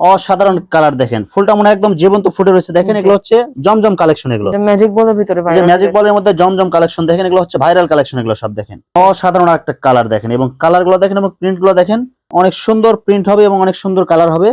অসাধারণ কালার দেখেন। ফুলটা মনে একদম জীবন্ত ফুটে রয়েছে। দেখেন এগুলো হচ্ছে জমজম কালেকশন এগুলো। ম্যাজিক বলের ভিতরে যে ম্যাজিক বলের মধ্যে জমজম কালেকশন দেখেন এগুলো হচ্ছে ভাইরাল কালেকশন এগুলো সব দেখেন। অসাধারণ একটা কালার দেখেন এবং কালারগুলো দেখেন এবং প্রিন্টগুলো দেখেন অনেক সুন্দর প্রিন্ট হবে এবং অনেক সুন্দর কালার হবে।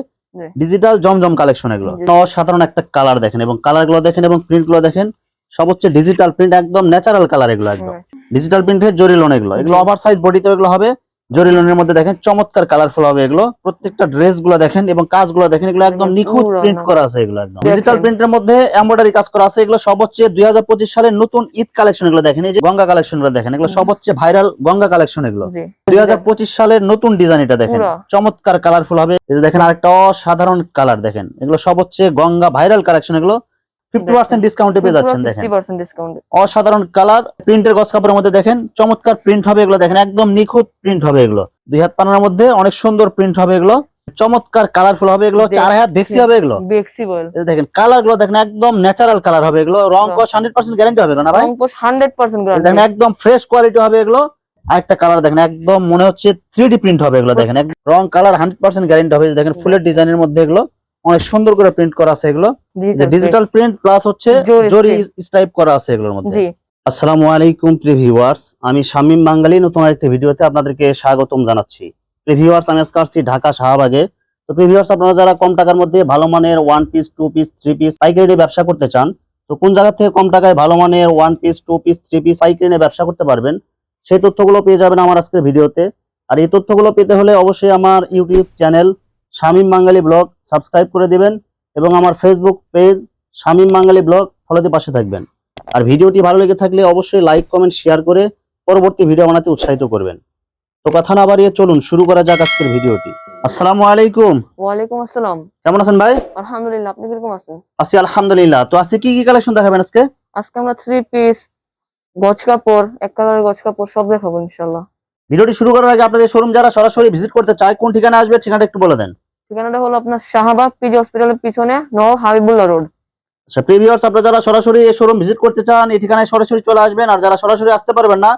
ডিজিটাল জমজম কালেকশন এগুলো। অসাধারণ একটা কালার দেখেন এবং কালারগুলো দেখেন এবং প্রিন্টগুলো দেখেন সব হচ্ছে ডিজিটাল প্রিন্ট একদম ন্যাচারাল কালার এগুলো একদম। ডিজিটাল প্রিন্টের জরি লোন এগুলো। এগুলো। ওভার সাইজ বডিতে এগুলো হবে। জরি লোনের মধ্যে দেখেন চমৎকার কালারফুল হবে এগুলো। প্রত্যেকটা ড্রেসগুলো দেখেন এবং কাজ কাজগুলো দেখেন এগুলো একদম নিখুঁত প্রিন্ট করা আছে এগুলো একদম। ডিজিটাল প্রিন্টের মধ্যে এমব্রয়ডারি কাজ করা আছে এগুলো সব হচ্ছে দুই হাজার পঁচিশ সালের নতুন ঈদ কালেকশন এগুলো দেখেন এই যে গঙ্গা কালেকশনগুলো দেখেন এগুলো সব হচ্ছে ভাইরাল গঙ্গা কালেকশন এগুলো। দুই সালের নতুন ডিজাইন এটা দেখেন চমৎকার কালারফুল হবে। দেখেন আরেকটা অসাধারণ কালার দেখেন এগুলো সব হচ্ছে গঙ্গা ভাইরাল কালেকশন এগুলো। ফিফটি পার্সেন্ট ডিসকাউন্টে পেয়ে যাচ্ছেন দেখেন। 50% ডিসকাউন্ট অসাধারণ কালার প্রিন্টের গস কাপড়ের মধ্যে দেখেন চমৎকার প্রিন্ট হবে এগুলো দেখেন একদম নিখুঁত প্রিন্ট হবে এগুলো। দুই হাত পানার মধ্যে অনেক সুন্দর প্রিন্ট হবে এগুলো চমৎকার কালারফুল হবে এগুলো চার হাত ভেক্সি হবে এগুলো। বল দেখেন কালারগুলো দেখেন একদম ন্যাচারাল কালার হবে এগুলো রং কস গ্যারান্টি হবে না ভাই? অঙ্কুশ 100% এই দেখেন একদম ফ্রেশ কোয়ালিটি হবে এগুলো। আরেকটা কালার দেখেন একদম মনে হচ্ছে থ্রি ডি প্রিন্ট হবে এগুলো দেখেন রং কালার হান্ড্রেড পার্সেন্ট গ্যারান্টি হবে দেখেন ফুলের ডিজাইনের মধ্যে এগুলো। অনেক সুন্দর করে প্রিন্ট করা আছে এগুলো। ডিজিটাল প্রিন্ট প্লাস হচ্ছে জরি স্টাইপ করা আছে এগুলোর মধ্যে। আসসালামু আলাইকুম প্রিভিউয়ার্স আমি শামীম বাঙ্গালী নতুন আরেকটি ভিডিওতে আপনাদেরকে স্বাগতম জানাচ্ছি। প্রিভিউয়ার্স আমি আজকে আসছি ঢাকা শাহবাগে। তো প্রিভিউয়ার্স আপনারা যারা কম টাকার মধ্যে ভালো মানের one piece two piece three piece পাইকারি ব্যবসা করতে চান তো কোন জায়গা থেকে কম টাকায় ভালো মানের one piece two piece three piece পাইকারি নিয়ে ব্যবসা করতে পারবেন সেই তথ্যগুলো পেয়ে যাবেন আমার আজকের ভিডিওতে। আর এই তথ্যগুলো পেতে হলে অবশ্যই আমার YouTube channel Shamim Bangali blog subscribe করে দিবেন এবং আমার Facebook page Shamim Bangali blog ফলোতে পাশে থাকবেন। আর ভিডিওটি ভালো লেগে থাকলে অবশ্যই লাইক কমেন্ট শেয়ার করে পরবর্তী ভিডিও বানাতে উৎসাহিত করবেন। তো কথা না বাড়িয়ে চলুন শুরু করা যাক আজকের ভিডিওটি। আসসালামু আলাইকুম। ওয়ালাইকুম আসসালাম। কেমন আছেন ভাই? আলহামদুলিল্লাহ আপনি কীরকম আছেন? আছি আলহামদুলিল্লাহ। তো আজকে কি কি কালেকশন দেখাবেন আজকে? আজকে আমরা থ্রি পিস গজ কাপড় এক কালারের গজ কাপড় সব দেখাবো ইনশাল্লাহ ভিডিওটি শুরু করার আগে আপনাদের শোরুম যারা সরাসরি ভিজিট করতে চায় কোন ঠিকানা আসবে ঠিকানাটা একটু বলে দেন। ঠিকানাটা হলো আপনার শাহবাগ পিজি হসপিটালের পিছনে নব হাবিবুল্লাহ রোড। আচ্ছা প্রিভিউয়ার্স আপনারা যারা সরাসরি এই শোরুম ভিজিট করতে চান এই ঠিকানায় সরাসরি চলে আসবেন। আর যারা সরাসরি আসতে পারবেন না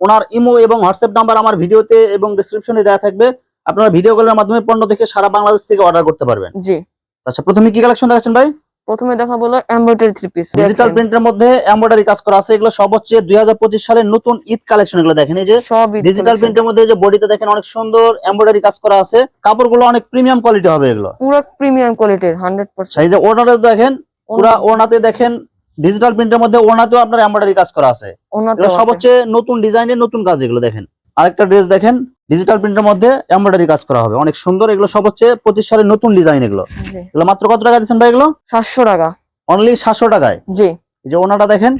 ওনার ইমো এবং হোয়াটসঅ্যাপ নাম্বার আমার ভিডিওতে এবং ডেসক্রিপশনে দেওয়া থাকবে। আপনারা ভিডিও কলের মাধ্যমে পণ্য দেখে সারা বাংলাদেশ থেকে অর্ডার করতে পারবেন। জি। আচ্ছা প্রথমে কি কালেকশন দেখাচ্ছেন ভাই? প্রথমে দেখা বলো এমব্রয়ডারি থ্রি পিস ডিজিটাল প্রিন্টের মধ্যে এমব্রয়ডারি কাজ করা আছে এগুলো সব হচ্ছে দুই হাজার পঁচিশ সালের নতুন ঈদ কালেকশন এগুলো দেখেন এই যে সব ডিজিটাল প্রিন্টের মধ্যে যে বডিতে দেখেন অনেক সুন্দর এমব্রয়ডারি কাজ করা আছে কাপড়গুলো অনেক প্রিমিয়াম কোয়ালিটি হবে এগুলো। পুরো প্রিমিয়াম কোয়ালিটির হান্ড্রেড আচ্ছা, এই যে দেখেন পুরা ওড়নাতে দেখেন ডিজিটাল প্রিন্টের মধ্যে ওড়নাতেও আপনার এমব্রয়ডারি কাজ করা আছে। এগুলো সব হচ্ছে নতুন ডিজাইনের নতুন কাজ এগুলো দেখেন। আরেকটা ড্রেস দেখেন ডিজিটাল প্রিন্টের মধ্যে এমব্রয়ডারি কাজ করা হবে। অনেক সুন্দর। এগুলো সব হচ্ছে পঁচিশ সালের নতুন ডিজাইন এগুলো। এগুলো মাত্র কত টাকা দিচ্ছেন ভাই এগুলো? সাতশো টাকা। অনলি সাতশো টাকায়? জি। যে ওনাটা দেখেন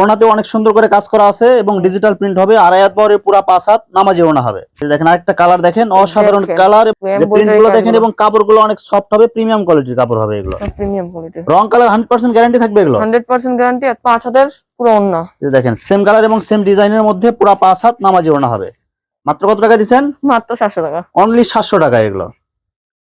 ওনাতে অনেক সুন্দর করে কাজ করা আছে এবং ডিজিটাল প্রিন্ট হবে। আড়াই হাত পরে পুরা পাঁচ হাত নামাজি ওনা হবে। দেখেন আরেকটা কালার দেখেন অসাধারণ কালার প্রিন্টগুলো দেখেন এবং কাপড়গুলো অনেক সফট হবে প্রিমিয়াম কোয়ালিটির কাপড় হবে এগুলো। প্রিমিয়াম কোয়ালিটির রং কালার হান্ড্রেড পার্সেন্ট গ্যারান্টি থাকবে এগুলো? হান্ড্রেড পার্সেন্ট গ্যারান্টি আর পাঁচ হাজার পুরো অন্য দেখেন সেম কালার এবং সেম ডিজাইনের মধ্যে পুরা পাঁচ হাত নামাজি ওনা হবে। মাত্র কত টাকা দিচ্ছেন? মাত্র সাতশো টাকা। অনলি সাতশো টাকা এগুলো।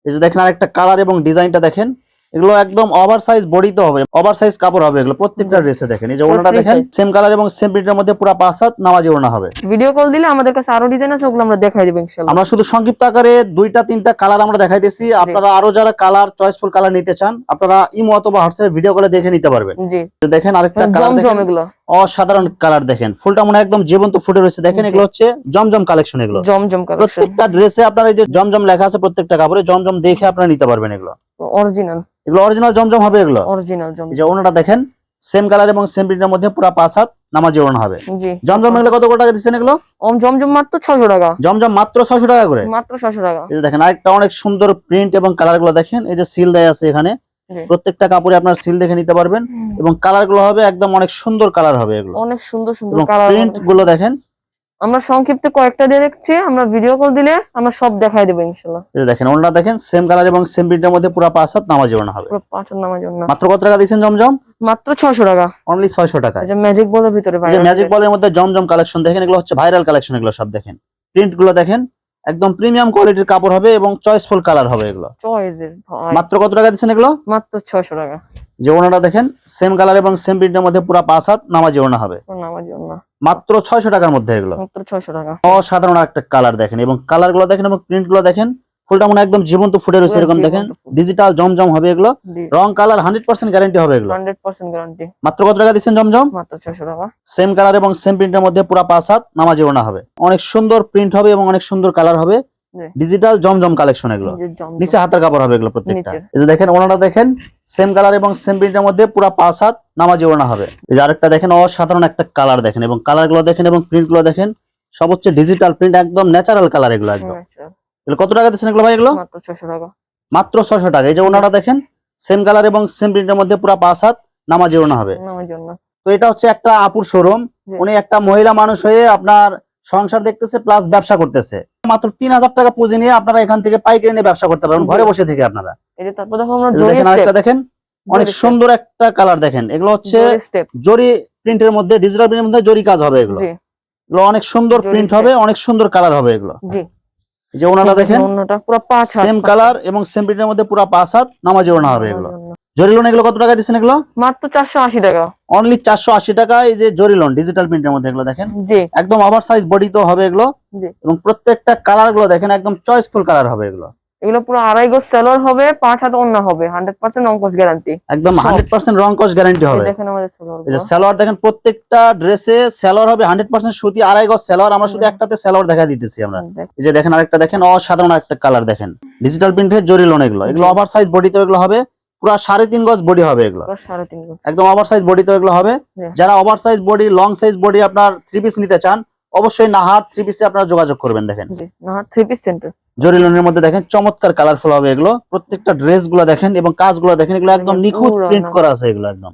এই যে দেখেন আর একটা কালার এবং ডিজাইনটা দেখেন। এগুলো একদম ওভার সাইজ বডিতে হবে ওভার সাইজ কাপড় হবে এগুলো প্রত্যেকটা ড্রেসে দেখেন। এই যে ওনাটা দেখেন। সেম কালার এবং সেম প্রিন্টের মধ্যে পুরা পাঁচ হাত নামাজি ওনা হবে। ভিডিও কল দিলে আমাদের কাছে আরও ডিজাইন আছে ওগুলো আমরা দেখাই দেবো ইনশাল্লাহ আমরা শুধু সংক্ষিপ্ত আকারে দুইটা তিনটা কালার আমরা দেখাই দেখাইতেছি আপনারা আরও যারা কালার চয়েসফুল কালার নিতে চান আপনারা ইমো অথবা হোয়াটসঅ্যাপে ভিডিও করে দেখে নিতে পারবেন। জি। তো দেখেন আরেকটা কালার দেখেন। এগুলো। অসাধারণ কালার দেখেন। ফুলটা মনে একদম জীবন্ত ফুটে রয়েছে। দেখেন এগুলো হচ্ছে জমজম কালেকশন এগুলো। জমজম কালেকশন প্রত্যেকটা ড্রেসে আপনার এই যে জমজম লেখা আছে প্রত্যেকটা কাপড়ে জমজম দেখে আপনারা নিতে পারবেন এগুলো। অরিজিনাল এগুলো অরিজিনাল জমজম হবে এগুলো। অরিজিনাল জম এই যে ওনাটা দেখেন সেম কালার এবং সেম প্রিন্টের মধ্যে পুরো পাঁচ হাত নামাজি ওড়না হবে। জি। জমজম এগুলো কত টাকা দিচ্ছেন এগুলো? ওম জমজম মাত্র ছশো টাকা। জমজম মাত্র ছয়শো টাকা করে? মাত্র ছশো টাকা। এই যে দেখেন আরেকটা অনেক সুন্দর প্রিন্ট এবং কালারগুলো দেখেন এই যে সিল দেয়া আছে এখানে। প্রত্যেকটা কাপড়ে আপনার সিল দেখে নিতে পারবেন। এবং কালারগুলো হবে একদম অনেক সুন্দর কালার হবে এগুলো। অনেক সুন্দর সুন্দর কালার প্রিন্টগুলো দেখেন আমরা সংক্ষিপ্ত কয়েকটা দিয়ে দেখছি আমরা ভিডিও কল দিলে আমরা সব দেখাই দেবো ইনশাল্লাহ। এটা দেখেন ওনারা দেখেন সেম কালার এবং সেম প্রিন্টের মধ্যে পুরো পাঁচ সাত নামাজ ওড়না হবে। পুরো পাঁচের নামাজ জন্য মাত্র কত টাকা দিচ্ছেন জমজম? মাত্র 600 টাকা। অনলি 600 টাকা। এই যে ম্যাজিক বলের ভিতরে এই যে ম্যাজিক বলের মধ্যে জমজম কালেকশন দেখেন এগুলো হচ্ছে ভাইরাল কালেকশন এগুলো সব দেখেন। প্রিন্টগুলো দেখেন একদম প্রিমিয়াম কোয়ালিটির কাপড় হবে এবং চয়েসফুল কালার হবে এগুলো। মাত্র কত টাকা দিচ্ছেন এগুলো? মাত্র ছশো টাকা। যে ওনাটা দেখেন সেম কালার এবং সেম প্রিন্টের মধ্যে পুরো পাঁচ হাত নামাজি ওড়না হবে। মাত্র ছয়শো টাকার মধ্যে এগুলো। মাত্র টাকা। অসাধারণ একটা কালার দেখেন এবং কালারগুলো দেখেন এবং প্রিন্টগুলো দেখেন। ফুলটা মনে একদম জীবন্ত ফুটে রয়েছে এরকম দেখেন। ডিজিটাল জমজম হবে এগুলো। রং কালার হান্ড্রেড পার্সেন্ট গ্যারান্টি হবে এগুলো। হান্ড্রেড পার্সেন্ট গ্যারান্টি মাত্র কত টাকা দিচ্ছেন জমজম? মাত্র ছয়শো টাকা। সেম কালার এবং সেম প্রিন্টের মধ্যে পুরো পাঁচ হাত নামাজি হবে। অনেক সুন্দর প্রিন্ট হবে এবং অনেক সুন্দর কালার হবে। ডিজিটাল জমজম কালেকশন এগুলো। নিচে হাতের কাপড় হবে এগুলো প্রত্যেকটা। এই যে দেখেন ওনাটা দেখেন সেম কালার এবং সেম প্রিন্টের মধ্যে পুরো পাঁচ হাত নামাজি হবে। এই যে আরেকটা দেখেন অসাধারণ একটা কালার দেখেন এবং কালারগুলো দেখেন এবং প্রিন্টগুলো দেখেন। সব হচ্ছে ডিজিটাল প্রিন্ট একদম ন্যাচারাল কালার এগুলো একদম। এগুলো কত টাকা দিচ্ছেন এগুলো ভাই এগুলো? মাত্র ছশো টাকা। এই যে ওনাটা দেখেন সেম কালার এবং সেম প্রিন্টের মধ্যে পুরো পাঁচ হাত নামাজি ওড়না হবে। তো এটা হচ্ছে একটা আপুর শোরুম উনি একটা মহিলা মানুষ হয়ে আপনার সংসার দেখতেছে প্লাস ব্যবসা করতেছে। মাত্র তিন হাজার টাকা পুঁজি নিয়ে আপনারা এখান থেকে পাইকারি নিয়ে ব্যবসা করতে পারবেন। ঘরে বসে থেকে আপনারা। দেখেন আরেকটা দেখেন অনেক সুন্দর একটা কালার দেখেন। এগুলো হচ্ছে জরি প্রিন্টের মধ্যে ডিজিটাল প্রিন্টের মধ্যে জরি কাজ হবে এগুলো। অনেক সুন্দর প্রিন্ট হবে অনেক সুন্দর কালার হবে এগুলো। জি। এই যে ওনাটা দেখেন সেম কালার এবং সেম প্রিন্টের মধ্যে পুরো পাঁচ হাত নামাজি ওনা হবে এগুলো। জরিলন এগুলো কত টাকা দিচ্ছেন এগুলো? মাত্র চারশো আশি টাকা। অনলি চারশো আশি টাকা এই যে জরিলন ডিজিটাল প্রিন্টের মধ্যে এগুলো দেখেন। একদম ওভার সাইজ বডি তো হবে এগুলো। এবং প্রত্যেকটা কালারগুলো দেখেন একদম চয়েসফুল কালার হবে এগুলো। এগুলো পুরো আড়াই গোজ সেলর হবে পাঁচ হাত অন্য হবে হান্ড্রেড পার্সেন্ট অঙ্কশ গ্যারান্টি একদম। হান্ড্রেড পার্সেন্ট রং কস গ্যারান্টি হবে। দেখেন আমাদের সেলর এই যে সালোয়ার দেখেন প্রত্যেকটা ড্রেসে সালোয়ার হবে হান্ড্রেড পার্সেন্ট সুতি আড়াই গজ সালোয়ার। আমরা শুধু একটাতে সালোয়ার দেখা দিতেছি আমরা। এই যে দেখেন আরেকটা দেখেন অসাধারণ একটা কালার দেখেন। ডিজিটাল প্রিন্টের জরি লোন এগুলো। এগুলো। ওভার সাইজ বডি তো এগুলো হবে পুরো সাড়ে তিন গজ বডি হবে এগুলো। একদম ওভার সাইজ বডি তো এগুলো হবে। যারা over size body long size body আপনার থ্রি পিস নিতে চান অবশ্যই নাহার থ্রি পিসে আপনারা যোগাযোগ করবেন দেখেন। জি না থ্রি পিস সেন্টার জরি লোনের মধ্যে দেখেন চমৎকার কালারফুল হবে এগুলো। প্রত্যেকটা ড্রেসগুলো দেখেন এবং কাজ কাজগুলো দেখেন এগুলো একদম নিখুঁত প্রিন্ট করা আছে এগুলো একদম।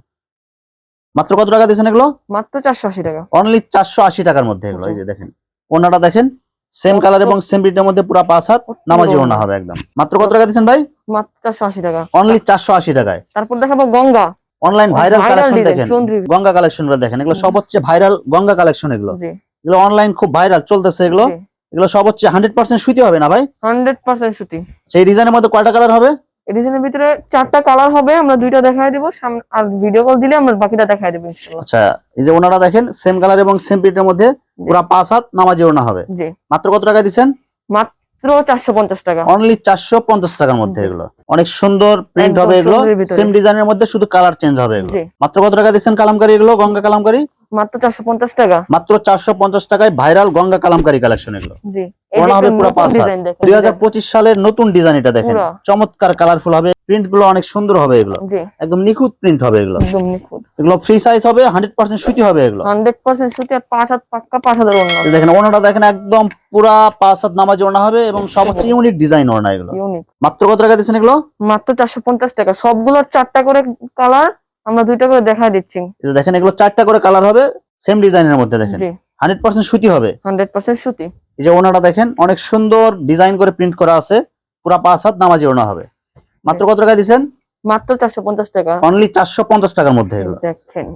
মাত্র কত টাকা দিয়েছেন এগুলো? মাত্র চারশো আশি টাকা। অনলি চারশো আশি টাকার মধ্যে এগুলো এই যে দেখেন। ওনাটা দেখেন সেম কালার এবং সেম প্রিন্টের মধ্যে পুরো পাঁচ হাত নামাজি ওনা হবে একদম। মাত্র কত টাকা দিচ্ছেন ভাই? মাত্র চারশো আশি টাকা। অনলি চারশো আশি টাকায়। তারপর দেখাবো গঙ্গা। অনলাইন ভাইরাল কালেকশন দেখেন। গঙ্গা কালেকশনগুলো দেখেন এগুলো সব হচ্ছে ভাইরাল গঙ্গা কালেকশন এগুলো। এগুলো অনলাইন খুব ভাইরাল চলতেছে এগুলো। এগুলো সব হচ্ছে হান্ড্রেড পার্সেন্ট সুতি হবে না ভাই? হান্ড্রেড পার্সেন্ট সুতি। সেই ডিজাইনের মধ্যে কয়টা কালার হবে? এই ডিজাইনের ভিতরে চারটা কালার হবে আমরা দুইটা দেখাই দিব। আর ভিডিও কল দিলে আমরা বাকিটা দেখাই দেবো ইনশাআল্লাহ। আচ্ছা এই যে ওনারা দেখেন সেম কালার এবং সেম প্রিন্টের মধ্যে পুরো পাঁচ হাত নামাজি ওনা হবে। জি। মাত্র কত টাকা দিচ্ছেন? মাত্র চারশো পঞ্চাশ টাকা। অনলি চারশো পঞ্চাশ টাকার মধ্যে এগুলো। অনেক সুন্দর প্রিন্ট হবে এগুলো। সেম ডিজাইনের মধ্যে শুধু কালার চেঞ্জ হবে এগুলো। মাত্র কত টাকা দিচ্ছেন কালামকারি এগুলো গঙ্গা কালামকারি? মাত্র চারশো পঞ্চাশ টাকা? মাত্র চারশো পঞ্চাশ টাকায় ভাইরাল গঙ্গা কালামকারি কালেকশন এগুলো। জি ওনা হবে পুরো পাঁচ হাত। ডিজাইন দেখেন। দুই হাজার পঁচিশ সালের নতুন ডিজাইন এটা দেখেন। চমৎকার কালারফুল হবে প্রিন্টগুলো অনেক সুন্দর হবে এগুলো। জি। একদম নিখুঁত প্রিন্ট হবে এগুলো। একদম নিখুঁত। এগুলো ফ্রি সাইজ হবে হান্ড্রেড পার্সেন্ট সুতি হবে এগুলো। হান্ড্রেড পার্সেন্ট সুতি আর পাঁচ হাত পাক্কা পাঁচ অন্য এই দেখেন ওনাটা দেখেন একদম পুরা পাঁচ হাত নামাজ ওনা হবে এবং সব হচ্ছে ইউনিক ডিজাইন ওনা এগুলো। ইউনিক মাত্র কত টাকা দিচ্ছেন এগুলো? মাত্র চারশো পঞ্চাশ টাকা। সবগুলোর চারটা করে কালার আমরা দুইটা করে দেখাই দিচ্ছি। দেখেন এগুলো চারটা করে কালার হবে সেম ডিজাইনের মধ্যে দেখেন। হান্ড্রেড পার্সেন্ট সুতি হবে। হান্ড্রেড পার্সেন্ট সুতি। এই যে ওনাটা দেখেন অনেক সুন্দর ডিজাইন করে প্রিন্ট করা আছে পুরা পাঁচ হাত নামাজি ওনা হবে। মাত্র কত টাকা দিচ্ছেন? মাত্র চারশো পঞ্চাশ টাকা। অনলি চারশো পঞ্চাশ টাকার মধ্যে দেখেন।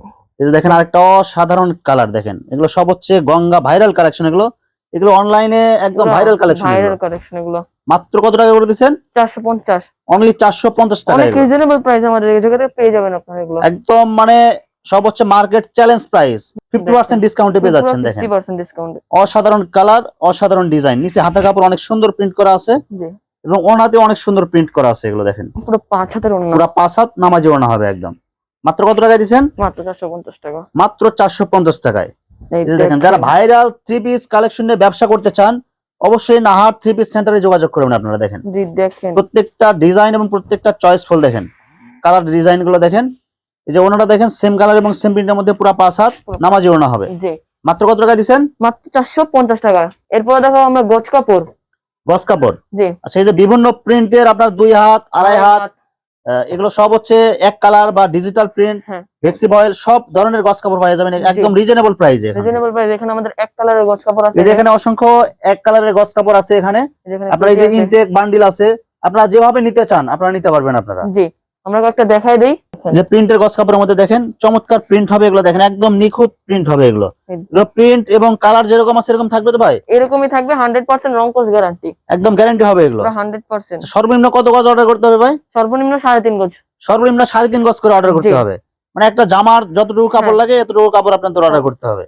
এই যে দেখেন আরেকটা অসাধারণ কালার দেখেন। এগুলো সব হচ্ছে গঙ্গা ভাইরাল কালেকশন এগুলো। এগুলো অনলাইনে একদম ভাইরাল কালেকশন ভাইরাল কালেকশন এগুলো। মাত্র কত টাকা করে দিচ্ছেন? চারশো পঞ্চাশ। অনলি চারশো পঞ্চাশ টাকা রিজনেবল প্রাইস আমাদের এই পেয়ে যাবেন আপনারা এগুলো। একদম মানে সব হচ্ছে market challenge price fifty percent ডিসকাউন্টে পেয়ে যাচ্ছেন দেখেন। অসাধারণ কালার অসাধারণ ডিজাইন নিচে হাতের কাপড় অনেক সুন্দর প্রিন্ট করা আছে। জি। এবং ওনাতে অনেক সুন্দর প্রিন্ট করা আছে এগুলো দেখেন। পুরো পাঁচ হাতের অন্য পুরা পাঁচ হাত নামাজি ওনা হবে একদম। মাত্র কত টাকা দিচ্ছেন? মাত্র চারশো পঞ্চাশ টাকা। মাত্র চারশো পঞ্চাশ টাকায়। দেখেন যারা ভাইরাল থ্রি পিস কালেকশন নিয়ে ব্যবসা করতে চান অবশ্যই নাহার থ্রি পিস সেন্টারে যোগাযোগ করবেন আপনারা দেখেন। জি দেখেন। প্রত্যেকটা ডিজাইন এবং প্রত্যেকটা চয়েস চয়েসফুল দেখেন। কালার ডিজাইনগুলো দেখেন। এই যে ওনাটা দেখেন সেম কালার এবং সেম প্রিন্টের মধ্যে পুরো পাঁচ হাত নামাজি ওনা হবে। জি। মাত্র কত টাকা দিচ্ছেন মাত্র চারশো পঞ্চাশ টাকা। এরপরে দেখো আমরা গজ কাপড়। গজ কাপড়? জি। আচ্ছা এই যে বিভিন্ন প্রিন্টের আপনার দুই হাত আড়াই হাত এগুলো সব হচ্ছে এক কালার বা ডিজিটাল প্রিন্ট। ভেক্সি বয়েল সব ধরনের গছ কাপড় পাওয়া যাবে একদম রিজনেবল প্রাইসে রিজনেবল প্রাইস এখানে আমাদের এক কালারের গছ কাপড় আছে। এই যে এখানে অসংখ্য এক কালারের গছ কাপড় আছে এখানে। আপনারা এই যে ইনটেক বান্ডিল আছে আপনারা যেভাবে নিতে চান আপনারা নিতে পারবেন আপনারা। জি। আমরা কয়েকটা দেখাই দেই। যে প্রিন্টের গস কাপড়ের মধ্যে দেখেন চমৎকার প্রিন্ট হবে এগুলো। দেখেন একদম নিখুঁত প্রিন্ট হবে এগুলো। এগুলো প্রিন্ট এবং কালার যেরকম আছে এরকম থাকবে তো ভাই? এরকমই থাকবে হান্ড্রেড পার্সেন্ট রং কোর্স গ্যারান্টি একদম গ্যারান্টি হবে এগুলো। পুরো হান্ড্রেড পার্সেন্ট সর্বনিম্ন কত গজ অর্ডার করতে হবে ভাই? সর্বনিম্ন সাড়ে তিন গজ। সর্বনিম্ন সাড়ে তিন গজ করে অর্ডার করতে হবে। মানে একটা জামার যতটুকু কাপড় হ্যাঁ। লাগে এতটুকু কাপড় আপনাদের অর্ডার করতে হবে।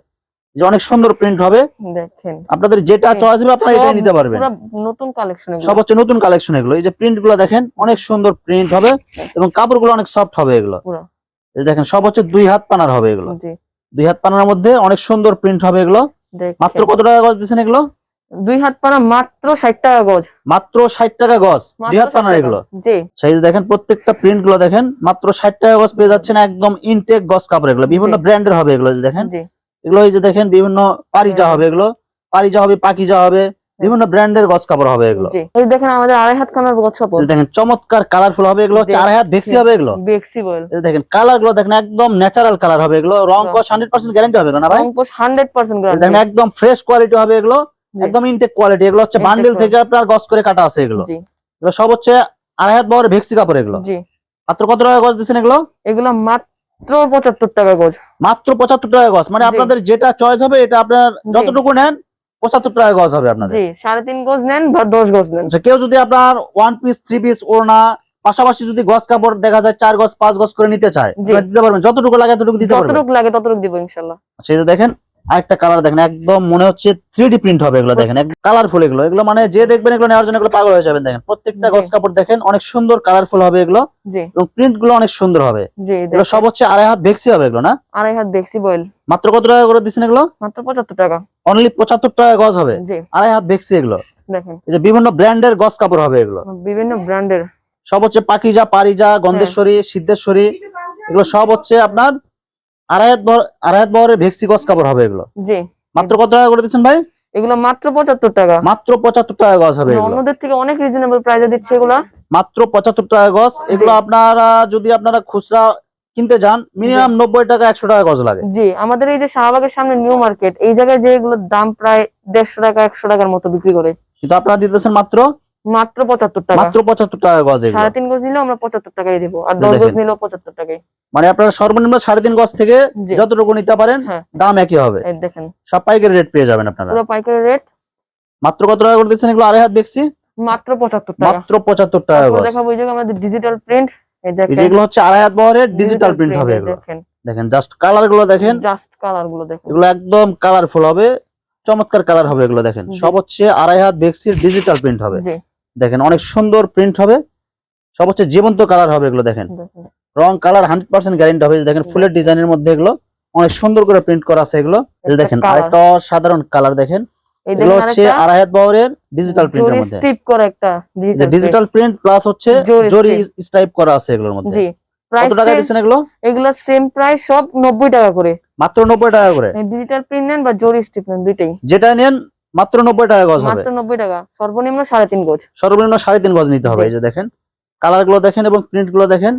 যে অনেক সুন্দর প্রিন্ট হবে। দেখেন। আপনাদের যেটা। চয়েস হবে আপনারা এটা সব নিতে পারবেন। নতুন কালেকশন সব হচ্ছে নতুন কালেকশন এগুলো। এই যে প্রিন্টগুলো দেখেন অনেক সুন্দর প্রিন্ট হবে এবং কাপড়গুলো অনেক সফট হবে এগুলো। পুরো। এই দেখেন সব হচ্ছে দুই হাত পানার হবে এগুলো। জি। দুই হাত পানার মধ্যে অনেক সুন্দর প্রিন্ট হবে এগুলো। মাত্র কত টাকা গজ দিচ্ছেন এগুলো? দুই হাত পানা মাত্র ষাট টাকা গজ। মাত্র ষাট টাকা গজ। দুই হাত 60 পানার এগুলো। জি। সেই যে দেখেন প্রত্যেকটা প্রিন্টগুলো দেখেন মাত্র ষাট টাকা গজ পেয়ে যাচ্ছেন একদম ইনটেক গজ কাপড় এগুলো। বিভিন্ন ব্র্যান্ডের হবে এগুলো দেখেন। জি। এগুলো এই যে দেখেন বিভিন্ন পারিজা হ্যাঁ। হবে এগুলো। পারিজা হবে পাকিজা হবে বিভিন্ন ব্র্যান্ডের গজ কাপড় হবে এগুলো। এই দেখেন আমাদের আড়াই হাত কানার এই যে দেখেন চমৎকার কালারফুল হবে এগুলো আড়াই হাত ভেক্সি হবে এগুলো। বয়েল দেখেন কালারগুলো দেখেন একদম ন্যাচারাল কালার হবে এগুলো। রং। কস হান্ড্রেড পার্সেন্ট গ্যারান্টি হবে না ভাই? হান্ড্রেড পার্সেন্ট দেখেন একদম ফ্রেশ কোয়ালিটি হবে এগুলো। একদম ইনটেক কোয়ালিটি এগুলো হচ্ছে বান্ডিল থেকে আপনার গছ করে কাটা আছে এগুলো। এগুলো সব হচ্ছে আড়াই হাত বহরের ভেক্সি কাপড় এগুলো। জি। মাত্র কত টাকা গজ দিচ্ছেন এগুলো? এগুলো মাত্র পঁচাত্তর টাকা গজ। মাত্র পঁচাত্তর টাকা গজ। মানে আপনাদের যেটা চয়েস হবে এটা আপনার যতটুকু নেন পঁচাত্তর টাকা গজ হবে আপনাদের। সাড়ে তিন গজ নেন বা দশ গজ নেন। আচ্ছা কেউ যদি আপনার ওয়ান পিস থ্রি পিস ওড়না পাশাপাশি যদি গজ কাপড় দেখা যায় চার গজ পাঁচ গজ করে নিতে চায় দিতে পারবেন? যতটুকু লাগে ততটুকু দিতে পারবেন? যতটুকু লাগে ততটুকু দিব ইনশাল্লাহ। আচ্ছা দেখেন আরেকটা কালার দেখেন একদম মনে হচ্ছে থ্রি প্রিন্ট হবে এগুলো দেখেন কালারফুল এগুলো। এগুলো মানে যে দেখবেন এগুলো নেওয়ার জন্য এগুলো পাগল হয়ে যাবেন দেখেন। প্রত্যেকটা। গজ কাপড় দেখেন অনেক সুন্দর কালারফুল হবে এগুলো। এবং প্রিন্টগুলো অনেক সুন্দর হবে। এগুলো সব হচ্ছে আড়াই হাত ভেক্সি হবে এগুলো না? আড়াই হাত বেক্সি বয়েল। মাত্র কত টাকা করে দিচ্ছেন এগুলো? মাত্র পঁচাত্তর টাকা। অনলি পঁচাত্তর টাকা গজ হবে। আড়াই হাত ভেক্সি এগুলো। দেখেন। এই যে বিভিন্ন ব্র্যান্ডের গজ কাপড় হবে এগুলো। বিভিন্ন ব্র্যান্ডের। সব হচ্ছে পাকিজা পারিজা গন্ধেশ্বরী সিদ্ধেশ্বরী এগুলো সব হচ্ছে আপনার আড়াই হাত বহর আড়াই হাত বহরের ভেক্সি গজ কাপড় হবে এগুলো? জি। মাত্র কত টাকা করে দিচ্ছেন ভাই? এগুলো মাত্র পঁচাত্তর টাকা। মাত্র পঁচাত্তর টাকা গজ হবে এগুলো। অন্যদের থেকে অনেক রিজনেবল প্রাইসে দিচ্ছে এগুলা। মাত্র পঁচাত্তর টাকা গজ। এগুলো আপনারা যদি আপনারা খুচরা কিনতে যান মিনিমাম নব্বই টাকা একশো টাকা গজ লাগে। জি আমাদের এই যে শাহবাগের সামনে নিউ মার্কেট এই জায়গায় যে এগুলোর দাম প্রায় দেড়শো টাকা একশো টাকার মতো বিক্রি করে। কিন্তু আপনারা দিতেছেন মাত্র মাত্র পঁচাত্তর টাকা। মাত্র পঁচাত্তর টাকা গজ এগুলো। সাড়ে তিন গজ নিলেও আমরা পঁচাত্তর টাকাই দিব। আর দশ গজ নিলেও পঁচাত্তর টাকাই মানে আপনারা সর্বনিম্ন সাড়ে তিন গজ থেকে যতটুকু নিতে পারেন হ্যাঁ। দাম একই হবে। দেখেন। সব পাইকারি রেট পেয়ে যাবেন আপনারা। পুরো পাইকারি রেট। মাত্র কত টাকা করে দিচ্ছেন এগুলো? আড়াই হাত দেখছি মাত্র পঁচাত্তর টাকা। মাত্র পঁচাত্তর টাকা গজ। দেখাবো এই জায়গায় আমাদের ডিজিটাল প্রিন্ট এই এই দেখেন যেগুলো হচ্ছে আড়াই হাত বহরের ডিজিটাল প্রিন্ট হবে এগুলো। দেখেন। দেখেন জাস্ট কালারগুলো দেখেন। জাস্ট কালারগুলো দেখেন। এগুলো একদম কালারফুল হবে। চমৎকার কালার হবে এগুলো দেখেন। সব হচ্ছে আড়াই হাত বেক্সির ডিজিটাল প্রিন্ট হবে। জি। দেখেন অনেক সুন্দর প্রিন্ট হবে। সব হচ্ছে জীবন্ত কালার হবে এগুলো দেখেন। রং কালার হান্ড্রেড পার্সেন্ট গ্যারেন্টি হবে। দেখেন ফুলের ডিজাইনের মধ্যে এগুলো অনেক সুন্দর করে প্রিন্ট করা আছে এগুলো। দেখেন আরেকটা সাধারণ কালার দেখেন। এগুলো হচ্ছে ডিজিটাল প্রিন্টের জরি মধ্যে। স্ট্রিপ করে একটা ডিজিটাল প্রিন্ট প্লাস হচ্ছে জরি করা আছে এগুলোর মধ্যে। কত টাকা দিচ্ছেন এগুলো? এগুলো সেম প্রাইস সব নব্বই টাকা করে। মাত্র নব্বই টাকা করে। ডিজিটাল প্রিন্ট নেন বা জরি স্ট্রিপ নেন দুইটাই। যেটা নেন মাত্র নব্বই টাকা গজ হবে। মাত্র নব্বই টাকা। সর্বনিম্ন সাড়ে তিন গজ। সর্বনিম্ন সাড়ে তিন গজ নিতে হবে। এই যে দেখেন কালারগুলো দেখেন এবং প্রিন্টগুলো দেখেন।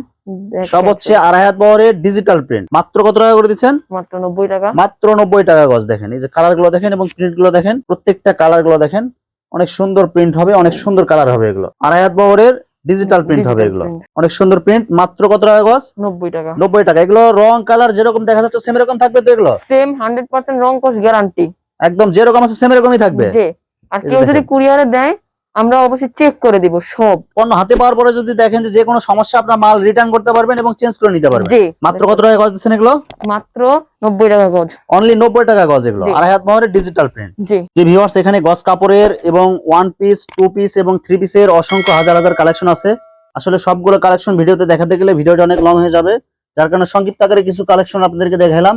দেখেন। সব হচ্ছে আড়াই হাত বহরের ডিজিটাল প্রিন্ট মাত্র কত টাকা করে দিচ্ছেন? মাত্র নব্বই টাকা। মাত্র নব্বই টাকা গজ দেখেন। এই যে কালারগুলো দেখেন এবং প্রিন্টগুলো দেখেন প্রত্যেকটা কালারগুলো দেখেন অনেক সুন্দর প্রিন্ট হবে অনেক সুন্দর কালার হবে এগুলো। আড়াই হাত বহরের ডিজিটাল প্রিন্ট হবে এগুলো। অনেক সুন্দর প্রিন্ট মাত্র কত টাকা গজ? নব্বই টাকা। নব্বই টাকা। এগুলো রং কালার যেরকম দেখা যাচ্ছে সেম এরকম থাকবে তো এগুলো? সেম হান্ড্রেড পার্সেন্ট রং কোর্স গ্যারান্টি একদম যেরকম আছে সেম এরকমই থাকবে। জি। আর কেউ যদি কুরিয়ারে দেয় আমরা অবশ্যই চেক করে দিব সব। পণ্য হাতে পাওয়ার পরে যদি দেখেন যে কোনো সমস্যা আপনার মাল রিটার্ন করতে পারবেন এবং চেঞ্জ করে নিতে পারবেন। জি। মাত্র কত টাকা গজ দিচ্ছেন এগুলো? মাত্র নব্বই টাকা গজ। অনলি নব্বই টাকা গজ এগুলো। আড়াই হাত বহরের ডিজিটাল প্রিন্ট জি। যে ভিউয়ার্স এখানে গজ কাপড়ের এবং ওয়ান পিস টু পিস এবং থ্রি পিসের অসংখ্য হাজার হাজার কালেকশন আছে। আসলে সবগুলো কালেকশন ভিডিওতে দেখাতে গেলে ভিডিওটা অনেক লং হয়ে যাবে। যার কারণে সংক্ষিপ্ত আকারে কিছু কালেকশন আপনাদেরকে দেখালাম।